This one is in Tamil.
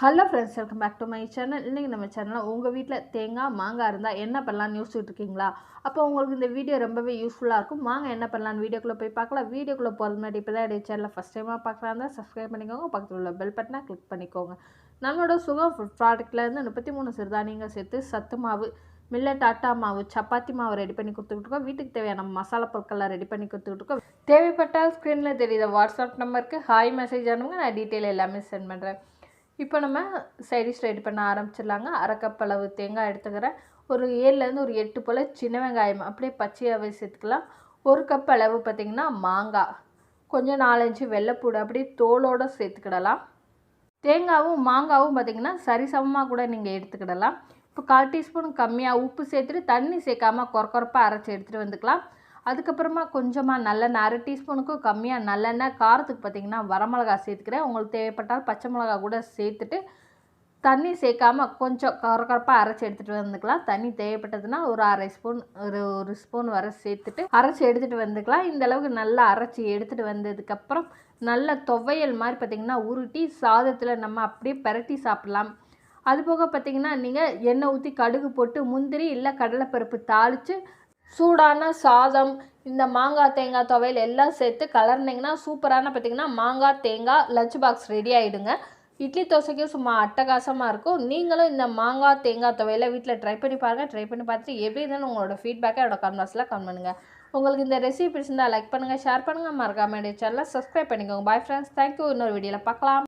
Hello friends welcome back to my channel இன்றைக்கி நம்ம சேனலில் உங்கள் வீட்டில் தேங்காய் மாங்காய் இருந்தால் என்ன பண்ணலாம்னு யோசிச்சுட்டு இருக்கீங்களா? அப்போ உங்களுக்கு இந்த வீடியோ ரொம்பவே யூஸ்ஃபுல்லாக இருக்கும். வாங்க என்ன பண்ணலாம்னு வீடியோக்குள்ளே போய் பார்க்கலாம். வீடியோக்குள்ளே போகிறது மாதிரி இப்போ தான் என்னுடைய சேனலில் ஃபஸ்ட் டைமாக பார்க்குறாங்க சப்ஸ்கிரைப் பண்ணிக்கோங்க. பக்கத்தில் உள்ள பெல் பட்டனை கிளிக் பண்ணிக்கோங்க. நம்மளோட சுகம் ஃபுட் ப்ராடக்ட்லேருந்து முப்பத்தி மூணு சிறுதானியங்கள் சேர்த்து சத்து மாவு மில்லட் ஆட்டா மாவு சப்பாத்தி மாவு ரெடி பண்ணி கொடுத்துக்கிட்டு இருக்கோம். வீட்டுக்கு தேவையான மசாலா பொருட்கள்லாம் ரெடி பண்ணி கொடுத்துக்கிட்டு இருக்கோம். தேவைப்பட்டால் ஸ்க்ரீனில் தெரியுத வாட்ஸ்அப் நம்பருக்கு ஹாய் மெசேஜ் அனுப்புங்க. நான் டீட்டெயில் எல்லாமே சென்ட் பண்ணுறேன் இப்போ நம்ம சைடிஷ் ரெடி பண்ண ஆரம்பிச்சிடலாங்க. அரை கப் அளவு தேங்காய் எடுத்துக்கிறேன். ஒரு ஏழுலேருந்து ஒரு எட்டு போல் சின்ன வெங்காயம் அப்படியே பச்சையாகவே சேர்த்துக்கலாம் ஒரு கப் அளவு பார்த்திங்கன்னா மாங்காய். கொஞ்சம் நாலஞ்சு வெள்ளைப்பூடு அப்படியே தோலோடு சேர்த்துக்கிடலாம். தேங்காவும் மாங்காவும் பார்த்திங்கன்னா சரிசமமாக கூட நீங்கள் எடுத்துக்கிடலாம். இப்போ கால் டீஸ்பூன் கம்மியாக உப்பு சேர்த்துட்டு தண்ணி சேர்க்காமல் குறக்குறப்பாக அரைச்சி எடுத்துகிட்டு வந்துக்கலாம். அதுக்கப்புறமா கொஞ்சமாக நல்லெண்ணெய் அரை டீஸ்பூனுக்கும் கம்மியாக நல்லெண்ணெய் காரத்துக்கு பார்த்திங்கன்னா வரமிளகா சேர்த்துக்கிறேன். உங்களுக்கு தேவைப்பட்டால் பச்சை மிளகா கூட சேர்த்துட்டு தண்ணி சேர்க்காம கொஞ்சம் கரகரப்பாக அரைச்சி எடுத்துகிட்டு வந்துக்கலாம். தண்ணி தேவைப்பட்டதுன்னா ஒரு அரை ஸ்பூன் ஒரு ஒரு ஸ்பூன் வர சேர்த்துட்டு அரைச்சி எடுத்துகிட்டு வந்துக்கலாம். இந்த அளவுக்கு நல்லா அரைச்சி எடுத்துகிட்டு வந்ததுக்கப்புறம் நல்ல துவையல் மாதிரி பார்த்திங்கன்னா உருட்டி சாதத்தில் நம்ம அப்படியே பரட்டி சாப்பிட்லாம். அதுபோக பார்த்திங்கன்னா நீங்கள் எண்ணெய் ஊற்றி கடுகு போட்டு முந்திரி இல்லை கடலைப்பருப்பு தாளித்து சூடான சாதம் இந்த மாங்காய் தேங்காய் துவையல் எல்லாம் சேர்த்து கலர்னிங்கன்னா சூப்பரான பார்த்திங்கன்னா மாங்காய் தேங்காய் லஞ்ச் பாக்ஸ் ரெடி ஆகிடுங்க இட்லி தோசைக்கும் சும்மா அட்டகாசமாக இருக்கும். நீங்களும் இந்த மாங்காய் தேங்காய் துவையலை வீட்டில் ட்ரை பண்ணி பாருங்கள் ட்ரை பண்ணி பார்த்துட்டு எப்படி இருந்தாலும் உங்களோட ஃபீட்பேக்கை என்னோட கமெண்ட்ஸில் கமெண்ட் பண்ணுங்கள் உங்களுக்கு இந்த ரெசிபி பிடிச்சிருந்தால் லைக் பண்ணுங்கள் ஷேர் பண்ணுங்கள் மறக்காம என்னுடைய சேனலை சப்ஸ்கிரைப் பண்ணிக்கோங்க. பாய் ஃப்ரெண்ட்ஸ் தேங்க்யூ இன்னொரு வீடியோவில் பார்க்கலாம்.